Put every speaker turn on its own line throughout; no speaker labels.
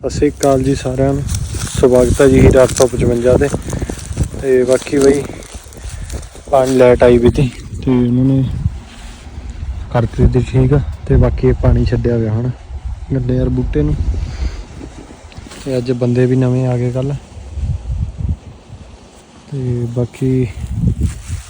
ਸਤਿ ਸ਼੍ਰੀ ਅਕਾਲ ਜੀ ਸਾਰਿਆਂ ਨੂੰ। ਸਵਾਗਤ ਹੈ ਜੀ ਹੀਰਾ 855 ਦੇ ਤੇ। ਬਾਕੀ ਬਈ, ਪਾਣੀ ਲੈਟ ਆਈ ਵੀ ਤੀ। ਤੇ ਉਹਨਾਂ ਨੇ ਕਰਤੀ ਤੇ ਠੀਕ। ਆ ਤੇ ਬਾਕੀ ਇਹ ਪਾਣੀ ਛੱਡਿਆ ਗਿਆ ਹੁਣ, ਗੱਡੇ ਯਾਰ ਬੂਟੇ ਨੂੰ। ਤੇ ਅੱਜ ਬੰਦੇ ਵੀ ਨਵੇਂ ਆ ਗਏ ਕੱਲ ਤੇ ਬਾਕੀ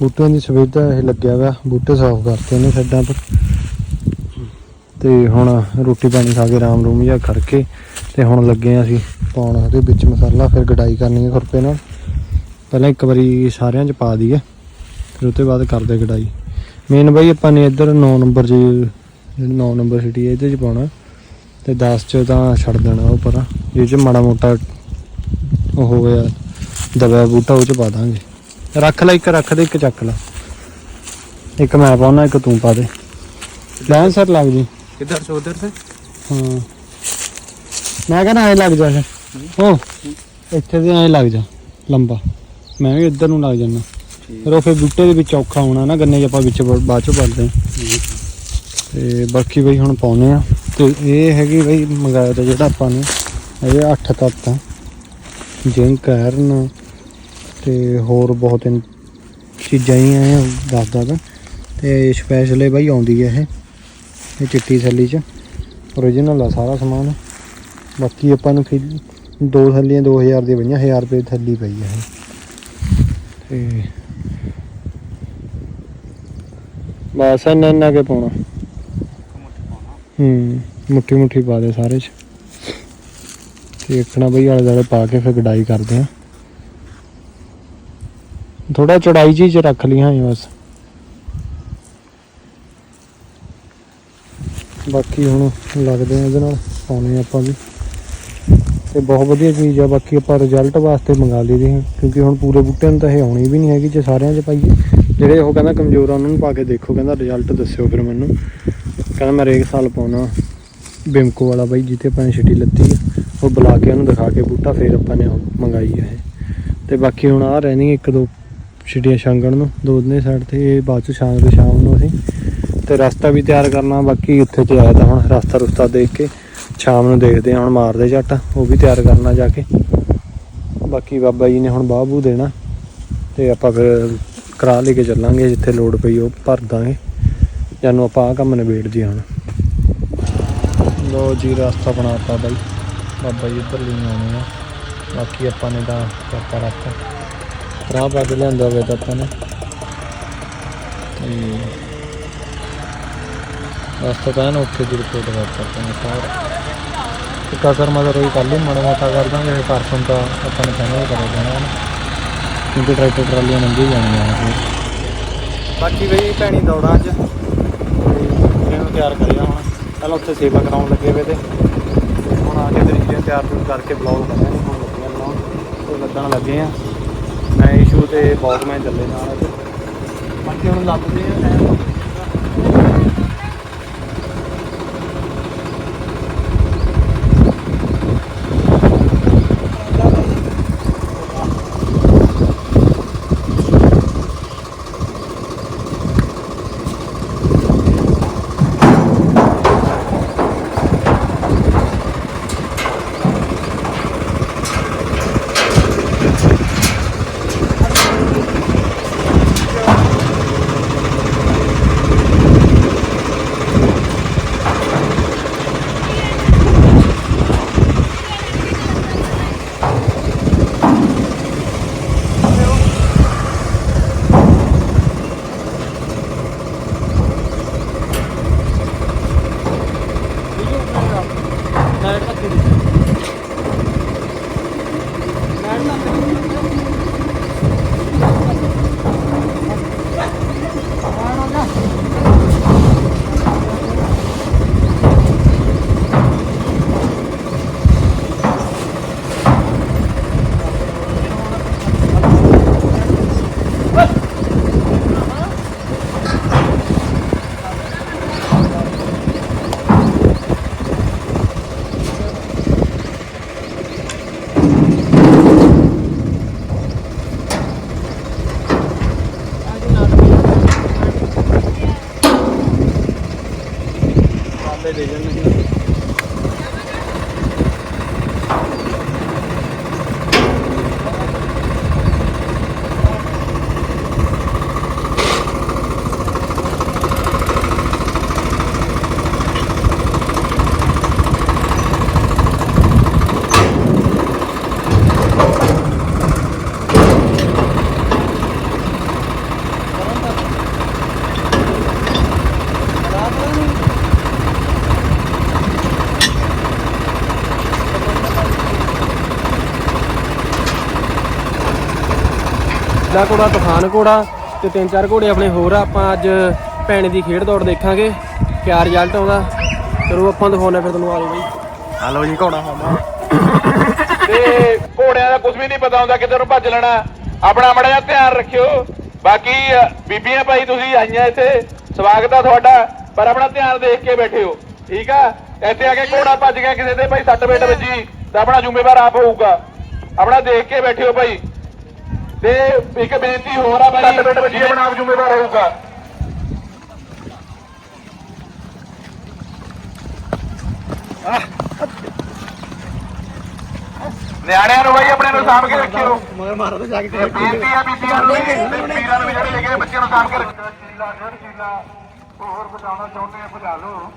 ਬੂਟਿਆਂ ਦੀ ਸੁਵਿਧਾ ਇਹ ਲੱਗਿਆ ਵਾ ਬੂਟੇ ਸਾਫ਼ ਕਰਤੇ ਨੇ ਛੱਡਾਂ ਪਰ। ਤੇ ਹੁਣ ਰੋਟੀ ਪਾਣੀ ਖਾ ਕੇ ਆਰਾਮ ਰੂਮ ਜਿਹਾ ਕਰਕੇ ਤੇ ਹੁਣ ਲੱਗੇ ਆ ਅਸੀਂ ਪਾਉਣ ਉਹਦੇ ਵਿੱਚ ਮਸਾਲਾ ਫਿਰ ਗਡਾਈ ਕਰਨੀ ਹੈ ਖੁਰਪੇ ਨਾਲ। ਪਹਿਲਾਂ ਇੱਕ ਵਾਰੀ ਸਾਰਿਆਂ 'ਚ ਪਾ ਦਈਏ ਫਿਰ ਉਹਦੇ ਬਾਅਦ ਕਰਦੇ ਗਡਾਈ। ਮੇਨ ਬਾਈ ਆਪਾਂ ਨੇ ਇੱਧਰ 9 ਨੰਬਰ 'ਚ ਜਿਹੜੀ 9 ਨੰਬਰ ਸਿਟੀ ਹੈ ਇਹਦੇ 'ਚ ਪਾਉਣਾ। ਤੇ 10 'ਚ ਤਾਂ ਛੱਡ ਦੇਣਾ ਉਹ ਪਰ ਇਹ 'ਚ ਮਾੜਾ ਮੋਟਾ ਉਹ ਹੋ ਗਿਆ ਦਬਿਆ ਬੂਟਾ ਉਹ 'ਚ ਪਾ ਦਾਂਗੇ। ਰੱਖ ਲੈ ਇੱਕ ਰੱਖ ਦੇ ਇੱਕ ਚੱਕ ਲੈ। ਇੱਕ ਮੈਂ ਪਾਉਣਾ ਇੱਕ ਤੂੰ ਪਾ ਦੇ। ਲੈਂਸਰ ਲੱਗ ਜੀ।
ਇੱਧਰ ਤੋਂ ਉਧਰ ਤੇ?
ਹਾਂ। ਮੈਂ ਕਹਿੰਦਾ ਐ ਲੱਗ ਜਾ ਫਿਰ। ਹੋ। ਇੱਥੇ ਤੇ ਐ ਲੱਗ ਜਾ ਲੰਬਾ। ਮੈਂ ਵੀ ਇੱਧਰ ਨੂੰ ਲੱਗ ਜਾਣਾ ਫਿਰ ਉਹ ਫਿਰ ਬੂਟੇ ਦੇ ਵਿੱਚ ਔਖਾ ਹੋਣਾ ਨਾ ਗੰਨੇ ਆਪਾਂ ਵਿੱਚ ਬਾਅਦ ਚੋਂ ਪਾਉਂਦੇ ਤੇ ਬਾਕੀ ਬਈ ਹੁਣ ਪਾਉਨੇ ਆ ਤੇ ਇਹ ਹੈਗੀ ਬਈ ਮੰਗਾਇਆ ਤਾਂ ਜਿਹੜਾ ਆਪਾਂ ਨੇ ਇਹ 8 ਤੱਤ ਆ। ਜਿੰਕ ਆਇਰਨ ਤੇ ਹੋਰ ਬਹੁਤ ਚੀਜ਼ਾਂ ਹੀ ਆ ਦੱਸਦਾ ਤਾ ਤੇ ਸਪੈਸ਼ਲ ਇਹ ਬਈ ਆਉਂਦੀ ਹੈ ਇਹ। ਇਹ ਚਿੱਟੀ ਥੈਲੀ 'ਚ। ਓਰੀਜਨਲ ਆ ਸਾਰਾ ਸਮਾਨ। ਬਾਕੀ ਆਪਾਂ ਨੂੰ ਫਿਰ ਦੋ ਥੈਲੀਆਂ 2000 ਦੀਆਂ ਪਈਆਂ 1000 ਰੁਪਏ ਥੈਲੀ ਪਈ ਇਹ। ਤੇ ਬਸ ਇੰਨਾ ਇੰਨਾ ਕੇ ਪਾਉਣਾ। ਹੂੰ ਮੁੱਠੀ ਮੁੱਠੀ ਪਾ ਦੇ ਸਾਰੇ 'ਚ। ਤੇ ਇੱਕਣਾ ਬਈ ਆਲੇ ਦੁਆਲੇ ਪਾ ਕੇ ਫਿਰ ਗਡਾਈ ਕਰਦੇ ਆ। ਥੋੜਾ ਚੜਾਈ ਜੀ ਚ ਰੱਖ ਲਿਆ ਹੈ ਬਸ। ਬਾਕੀ ਹੁਣ ਲੱਗਦੇ ਆ ਇਹਦੇ ਨਾਲ ਪਾਉਣੇ ਆਪਾਂ ਵੀ। ਤੇ ਬਹੁਤ ਵਧੀਆ ਚੀਜ਼ ਆ, ਬਾਕੀ ਆਪਾਂ ਰਿਜ਼ਲਟ ਵਾਸਤੇ ਮੰਗਾ ਲਈਦੇ ਹਾਂ ਕਿਉਂਕਿ ਹੁਣ ਪੂਰੇ ਬੂਟਿਆਂ ਨੂੰ ਤਾਂ ਇਹ ਆਉਣੀ ਵੀ ਨਹੀਂ ਹੈਗੀ, ਜੇ ਸਾਰਿਆਂ 'ਚ ਪਾਈਏ। ਜਿਹੜੇ ਉਹ ਕਹਿੰਦਾ ਕਮਜ਼ੋਰ ਆ, ਉਹਨਾਂ ਨੂੰ ਪਾ ਕੇ ਦੇਖੋ, ਕਹਿੰਦਾ ਰਿਜ਼ਲਟ ਦੱਸਿਓ ਫਿਰ ਮੈਨੂੰ। ਕਹਿੰਦਾ ਮੈਂ ਰੇਕ ਸਾਲ ਪਾਉਣਾ, ਬਿਮਕੋ ਵਾਲਾ ਬਾਈ ਜਿੱਤੇ ਆਪਾਂ ਨੇ ਛਿੱਟੀ ਲੱਤੀ ਆ, ਉਹ ਬੁਲਾ ਕੇ ਉਹਨੂੰ ਦਿਖਾ ਕੇ ਬੂਟਾ, ਫਿਰ ਆਪਾਂ ਨੇ ਉਹ ਮੰਗਾਈ ਆ ਇਹ। ਤੇ ਬਾਕੀ ਹੁਣ ਆ ਰਹਿਣੀ ਇੱਕ ਦੋ ਛਿੱਟੀਆਂ ਛਾਂਗਣ ਨੂੰ, ਦੋ ਦਿਨੇ ਸਾਈਡ ਤੇ, ਇਹ ਬਾਅਦ ਚ ਸ਼ਾਮ ਦੇ ਸ਼ਾਮ ਨੂੰ ਅਸੀਂ। ਤੇ ਰਸਤਾ ਵੀ ਤਿਆਰ ਕਰਨਾ, ਬਾਕੀ ਉੱਥੇ ਤੇ ਆਇਆ ਤਾਂ ਹੁਣ ਰਸਤਾ ਰੁਸਤਾ ਦੇਖ ਕੇ। ਸ਼ਾਮ ਨੂੰ ਦੇਖਦੇ ਹਾਂ, ਹੁਣ ਮਾਰਦੇ ਝੱਟ, ਉਹ ਵੀ ਤਿਆਰ ਕਰਨਾ ਜਾ ਕੇ। ਬਾਕੀ ਬਾਬਾ ਜੀ ਨੇ ਹੁਣ ਬਾਹਬੂ ਦੇਣਾ, ਤੇ ਆਪਾਂ ਫਿਰ ਕਰਾ ਲੈ ਕੇ ਚੱਲਾਂਗੇ, ਜਿੱਥੇ ਲੋੜ ਪਈ ਉਹ ਭਰ ਦਾਂਗੇ। ਜਾਨੂੰ ਆਪਾਂ ਆ ਕੰਮ ਨਿਬੇੜ ਜੀ ਹੁਣ। ਲੋ ਜੀ, ਰਸਤਾ ਬਣਾਤਾ ਬਾਈ। ਬਾਬਾ ਜੀ ਉੱਧਰ ਲਈ ਆਉਣੇ ਆ। ਬਾਕੀ ਆਪਾਂ ਨੇ ਤਾਂ ਕਰਤਾ ਰਸਤਾ ਰਾਹ ਪਾ ਕੇ ਲਿਆਂਦਾ ਹੋਵੇ ਤਾਂ ਆਪਾਂ ਨੇ। ਤੇ ਰਸਤਾ ਤਾਂ ਨਾ ਉੱਥੇ ਦੀ ਰਿਪੋਰਟ ਕਰ ਸਕਦੇ ਹਾਂ ਸਾਰਾ। ਟਿੱਕਾ ਸਰ ਮਦਰ ਹੋਈ ਕੱਲ ਹੀ ਮਾੜਾ ਮੋਟਾ ਕਰ ਦਾਂਗੇ ਫਿਰ ਪਰਸੋਂ ਤਾਂ ਆਪਾਂ ਨੇ ਪਹਿਲਾਂ ਹੀ ਕਰ ਦੇਣਾ ਹੈ ਕਿਉਂਕਿ ਟਰੈਕਟਰ ਟਰਾਲੀਆਂ ਲੰਘੀ ਜਾਣੀਆਂ ਆ ਬਾਕੀ ਬਈ ਭੈਣੀ ਦੌੜਾਂ ਅੱਜ ਇਹਨੂੰ ਤਿਆਰ ਕਰਿਆ ਹੁਣ। ਪਹਿਲਾਂ ਉੱਥੇ ਸੇਵਾ ਕਰਾਉਣ ਲੱਗੇ ਵੇ ਤੇ। ਹੁਣ ਆ ਕੇ ਤਰੀਕੇ ਤਿਆਰ ਤੁਰ ਕਰਕੇ ਬਲੌਗ ਬਣਿਆ ਹੁਣ ਲੱਗੀਆਂ ਬਣਾਉਣ ਤੇ ਲੱਗਣ ਲੱਗੇ ਆ। ਮੈਂ ਇਸ਼ੂ ਤੇ ਬੌਗਮੈਨ ਚੱਲੇ ਨਾਲ ਬਾਕੀ ਹੁਣ ਲੱਭਦੇ ਆ ਟਾਈਮ
ਸਿੱਧਾ ਘੋੜਾ ਤੂਫਾਨ ਘੋੜਾ ਤੇ ਤਿੰਨ ਚਾਰ ਘੋੜੇ ਆਪਣੇ ਹੋਰ ਆ। ਆਪਾਂ ਅੱਜ ਭੈਣ ਦੀ ਖੇਡ ਦੌੜ ਦੇਖਾਂਗੇ। ਕਿਆ ਰਿਜ਼ਲਟ ਆਉਂਦਾ। ਚਲੋ ਆਪਾਂ ਦਿਖਾਉਣਾ ਫਿਰ ਤੁਹਾਨੂੰ ਆ ਜਾਓ ਬਾਈ
ਜੀ ਘੋੜਾ ਸਾਡਾ
ਤੇ ਘੋੜਿਆਂ ਦਾ ਕੁਝ ਵੀ ਨਹੀਂ ਪਤਾ ਹੁੰਦਾ ਕਿੱਧਰ ਨੂੰ ਭੱਜ ਲੈਣਾ। ਆਪਣਾ ਮੜਾ ਜਿਹਾ ਧਿਆਨ ਰੱਖਿਓ। ਬਾਕੀ ਬੀਬੀਆਂ ਭਾਈ ਤੁਸੀਂ ਆਈਆਂ ਇੱਥੇ। ਸਵਾਗਤ ਆ ਤੁਹਾਡਾ। ਪਰ ਆਪਣਾ ਧਿਆਨ ਦੇਖ ਕੇ ਬੈਠਿਓ ਠੀਕ ਆ? ਇੱਥੇ ਆ ਕੇ ਘੋੜਾ ਭੱਜ ਗਿਆ ਕਿਸੇ ਦੇ ਭਾਈ ਸੱਟ ਵੇਟ ਵੱਜੀ ਤਾਂ ਆਪਣਾ ਜ਼ਿੰਮੇਵਾਰ ਆਪ ਹੋਊਗਾ। ਆਪਣਾ ਦੇਖ ਕੇ ਬੈਠਿਓ ਭਾਈ। ਤੇ ਇੱਕ ਬੇਨਤੀ ਹੋਰ ਆ ਵੇਟ ਵੱਜੀ ਆਪਣਾ ਆਪ ਜ਼ਿੰਮੇਵਾਰ ਹੋਊਗਾ। ਨਿਆਣਿਆਂ ਨੂੰ ਭਾਈ ਆਪਣੇ ਨੂੰ ਸਾਂਭ ਕੇ ਰੱਖਿਓ।
ਮਗਰ ਮਾਰੋ ਤੇ ਜਾ ਕੇ
ਆ ਬੀਬੀਆਂ ਨੂੰ ਵੀ ਵੀਰਾਂ ਨੂੰ ਵੀ ਜਿਹੜੇ ਲੈ ਕੇ ਬੱਚਿਆਂ ਨੂੰ ਸਾਂਭ ਕੇ ਰੱਖਿਓ।
ਚੀਲਾ ਚੀਲਾ ਹੋਰ ਬਚਾਉਣਾ ਚਾਹੁੰਦੇ ਆ ਬਚਾ ਲਓ।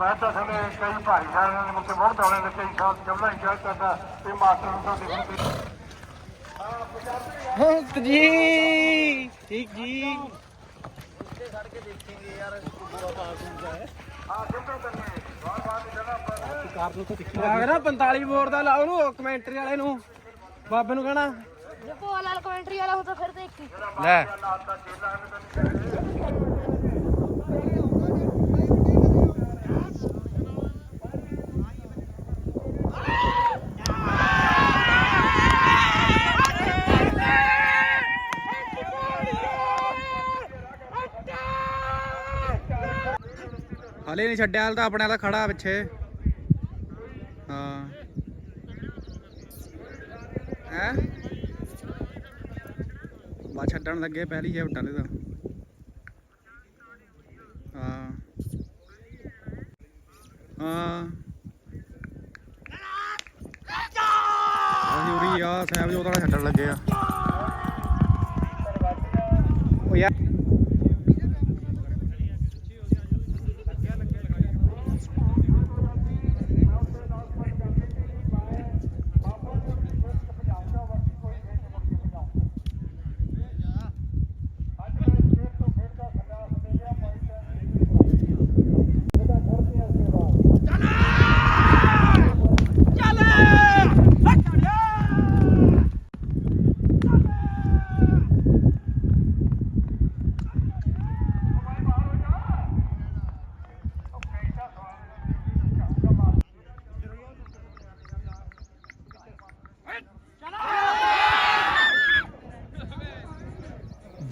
ਮੈਂ ਤਾਂ ਥਲੇ ਕਈ ਭਾਈ ਸਾਹਿਬਾਂ ਨੇ ਮੁੱਕੇ ਬਹੁਤ ਦੌੜੇ ਨੇ ਕਈ ਸਾਲ ਚੱਲਣਾ ਹੀ ਚਾਹਤਾ ਤੇ ਮਾਸਟਰ ਨੂੰ ਤਾਂ ਦੇਖਣ ਤੇ
ਜੀ। ਠੀਕ ਜੀ। ਨਾ 45 ਵੋਟ ਦਾ ਲਾਓ ਨੂੰ ਕਮੈਂਟਰੀ ਵਾਲੇ ਨੂੰ। ਬਾਬੇ ਨੂੰ ਕਹਣਾ।
ਦੇਖੋ ਲਾਲ ਕਮੈਂਟਰੀ ਵਾਲਾ ਹੋ ਤਾਂ ਫਿਰ ਦੇਖੀ।
ਲੈ। ਹਲੇ ਨਹੀਂ ਛੱਡਿਆ, ਹਾਲ ਤਾਂ ਆਪਣੇ ਵਾਲਾ ਖੜਾ ਪਿੱਛੇ। ਹਾਂ। ਹੈ? ਬਾ ਛੱਡਣ ਲੱਗੇ, ਪਹਿਲੀ ਜੇ ਵਟਾਂ ਦੇ ਹਾਂ। ਹਾਂ। ਅਸੀਂ ਆ ਸਾਹਿਬ ਜੋ ਵਾਲਾ ਛੱਡਣ ਲੱਗੇ ਆ। ਉਹ ਯਾਰ।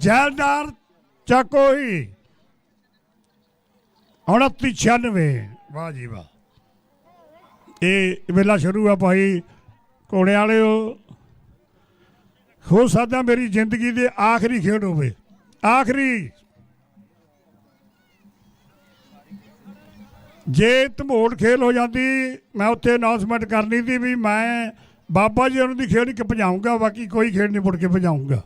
ਜੈਲਦਾਰ ਚੱਕੋਈ। 2996 ਵਾਹ ਜੀ ਵਾਹ। ਇਹ ਵੇਲਾ ਸ਼ੁਰੂ ਆ ਭਾਈ ਘੋੜੇ ਵਾਲਿਓ। ਹੋ ਸਕਦਾ ਮੇਰੀ ਜ਼ਿੰਦਗੀ ਦੇ ਆਖਰੀ ਖੇਡ ਹੋਵੇ। ਆਖਰੀ। ਜੇ ਧਮੋੜ ਖੇਲ ਹੋ ਜਾਂਦੀ, ਮੈਂ ਉੱਥੇ ਅਨਾਉਂਸਮੈਂਟ ਕਰਨੀ ਸੀ ਵੀ ਮੈਂ ਬਾਬਾ ਜੀ ਉਹਨਾਂ ਦੀ ਖੇਡ ਇੱਕ ਭਜਾਊਂਗਾ, ਬਾਕੀ ਕੋਈ ਖੇਡ ਨਹੀਂ ਮੁੜ ਕੇ ਭਜਾਊਂਗਾ।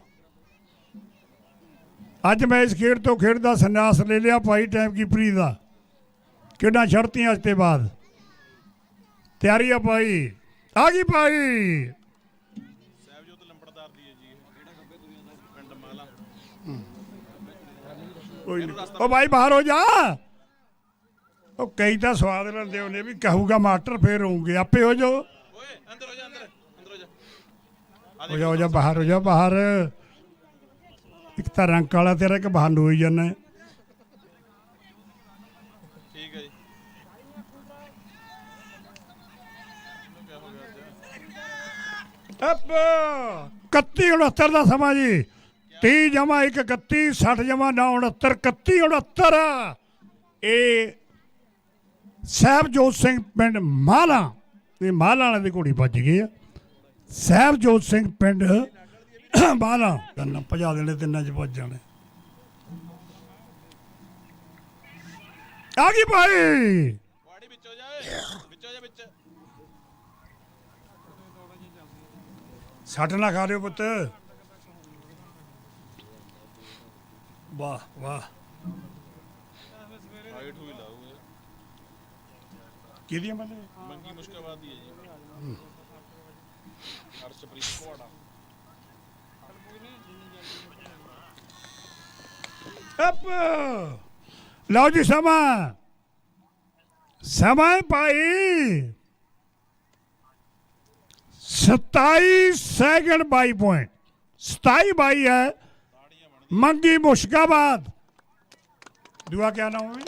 ਅੱਜ ਮੈਂ ਇਸ ਖੇਡ ਤੋਂ ਖੇਡ ਦਾ ਸੰਨਿਆਸ ਲੈ ਲਿਆ ਭਾਈ ਟਾਈਮ ਕੀਪਰੀ ਦਾ। ਕਿੰਨਾ ਸ਼ਰਤੀਆਂ ਅੱਜ ਤੇ ਬਾਅਦ? ਤਿਆਰੀ ਆ ਭਾਈ। ਆ ਗਈ ਭਾਈ। ਕੋਈ ਨਹੀਂ। ਉਹ ਭਾਈ ਬਾਹਰ ਹੋ ਜਾ। ਉਹ ਕਈ ਤਾਂ ਸਵਾਦ ਲੈਂਦੇ ਉਹਨੇ ਵੀ ਕਹੂਗਾ ਮਾਸਟਰ ਫੇਰ ਹੋਊਗੇ। ਆਪੇ ਹੋ ਜਾਓ। ਹੋ ਜਾ ਹੋ ਜਾ। ਬਾਹਰ ਹੋ ਜਾ ਬਾਹਰ। ਇੱਕ ਤਾਂ ਰੰਗ ਕਾਲਾ ਤੇਰਾ ਇੱਕ ਬਹਾਨੂ ਹੋਈ ਜਾਂਦਾ।
ਠੀਕ ਹੈ ਜੀ।
ਅਪ! 31 69 ਦਾ ਸਮਾਂ ਜੀ। 30 ਜਮਾ 1 31 60 ਜਮਾ 9 69 31 69 ਇਹ ਸਾਹਿਬਜੋਤ ਸਿੰਘ ਪਿੰਡ ਮਾਲਾ ਇਹ ਮਾਲਾ ਵਾਲੇ ਦੀ ਘੋੜੀ ਭੱਜ ਗਈ ਆ। ਸਾਹਿਬਜੋਤ ਸਿੰਘ ਪਿੰਡ ਮਾਲਾ ਕੰਨਾ ਭਜਾ ਦੇਣੇ ਤਿੰਨਾਂ ਚ ਭੱਜ ਜਾਣੇ। ਆ ਗਈ ਭਾਈ।
ਵਾੜੀ ਵਿੱਚੋਂ ਜਾਏ ਵਿੱਚੋਂ ਜਾ ਵਿੱਚ।
ਸੱਟ ਨਾ ਖਾ ਲਿਓ ਪੁੱਤ। ਵਾਹ ਵਾਹ।
ਹਾਈਟ ਹੋਈ ਲਾਊਗੇ।
ਕਿਹਦੀਆਂ ਬੰਦੇ?
ਮੰਗੀ ਮੁਸ਼ਕਾਬਾਦ ਦੀ ਹੈ ਜੀ। ਅਰਸ਼ਪ੍ਰੀਤ ਕੋੜਾ
ਅਪ ਲਓ ਜੀ ਸਮਾਂ। ਸਮਾਂ ਭਾਈ। 27 ਸੈਕਿੰਡ ਬਾਈ ਪੁਆਇੰਟ
27 ਬਾਈ ਹੈ। ਮੰਗੀ ਮੁਸ਼ਕਾਬਾਦ। ਦੂਆ ਕਿਆ ਨਾਮ ਹੈ?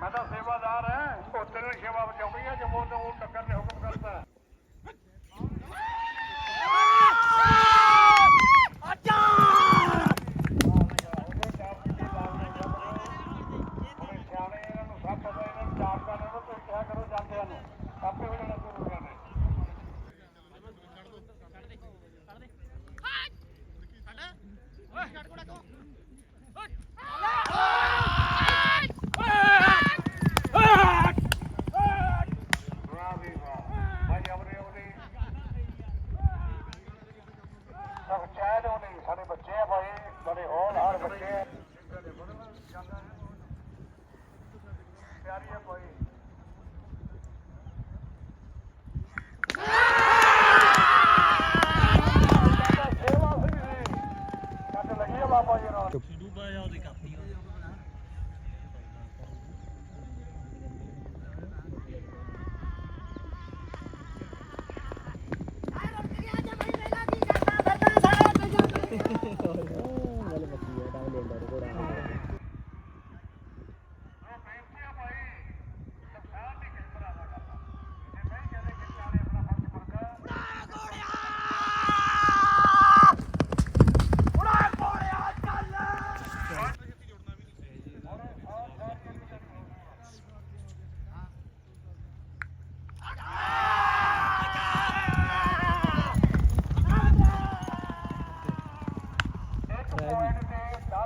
ਮੈਂ ਤਾਂ ਸੇਵਾਦਾਰ ਹਾਂ ਉਹ ਤੇਰੇ ਸੇਵਾ ਬਚਾਉਣੀ ਹੈ ਜਮੋ ਤੋਂ ਟੱਕਰ ਨੇ ਹੁਕਮ ਕਰਤਾ ਸਿਆਣੇ ਇਹਨਾਂ ਨੂੰ ਸਭ ਪਤਾ ਇਹਨਾਂ ਨੂੰ ਜਾਪ ਕਰਨ ਨੂੰ ਤੁਸੀਂ ਕਿਹਾ ਕਰੋ ਜਾਂਦਿਆਂ ਨੂੰ ਆਪੇ ਹੋ ਜਾਣਾ ਸ਼ੁਰੂ ਕਰਨੇ ਵਾਹ ਵੀ ਵਾਹ ਭਾਈ ਅਮਰੇ ਉਹਦੀ ਸਭ ਚਾਹਦੇ ਹੋਣੇ ਸਾਡੇ ਬੱਚੇ ਆ ਭਾਈ ਬੜੇ ਹੋਣਹਾਰ ਬੱਚੇ ਆ ਪਿਆਰੀ ਹੈ ਭਾਈ ਸੇਵਾ ਸਿੰਘ ਜੀ ਕੱਟ ਲੱਗੀ ਆ ਬਾਬਾ ਜੀ ਨਾਲ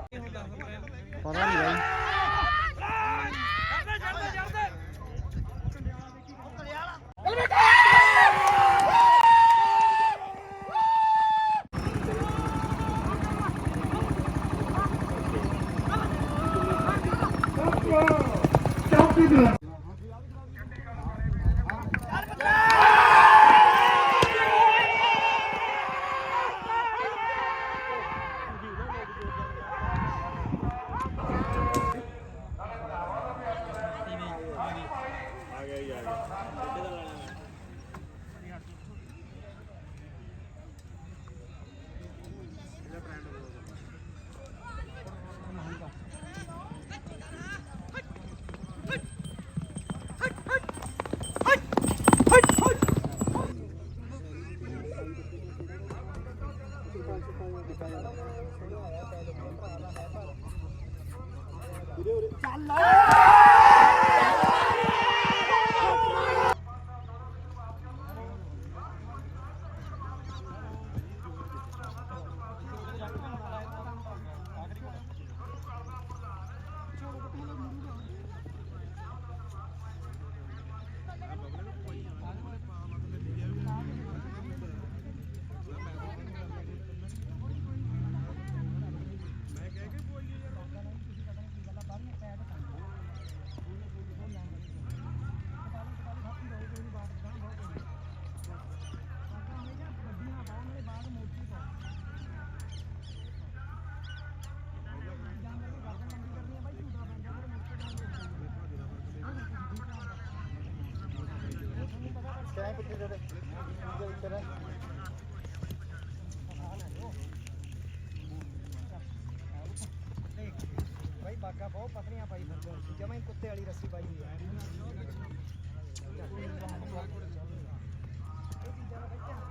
ਪਤਾ ਨਹੀਂ ਬਾਈ ਕੀਤਾ ਜਾਂਦਾ ਵੀਰੇ ਉਰੇ ਚੱਲ।
ਭਾਈ ਬਾਗਾ ਬਹੁਤ ਪਤਲੀਆਂ ਪਾਈ ਫਿਰਦੇ ਸੀ ਜਮਾਂ ਹੀ ਕੁੱਤੇ ਵਾਲੀ ਰੱਸੀ ਪਾਈ ਹੋਈ ਹੈ ਸਿੱਧਾ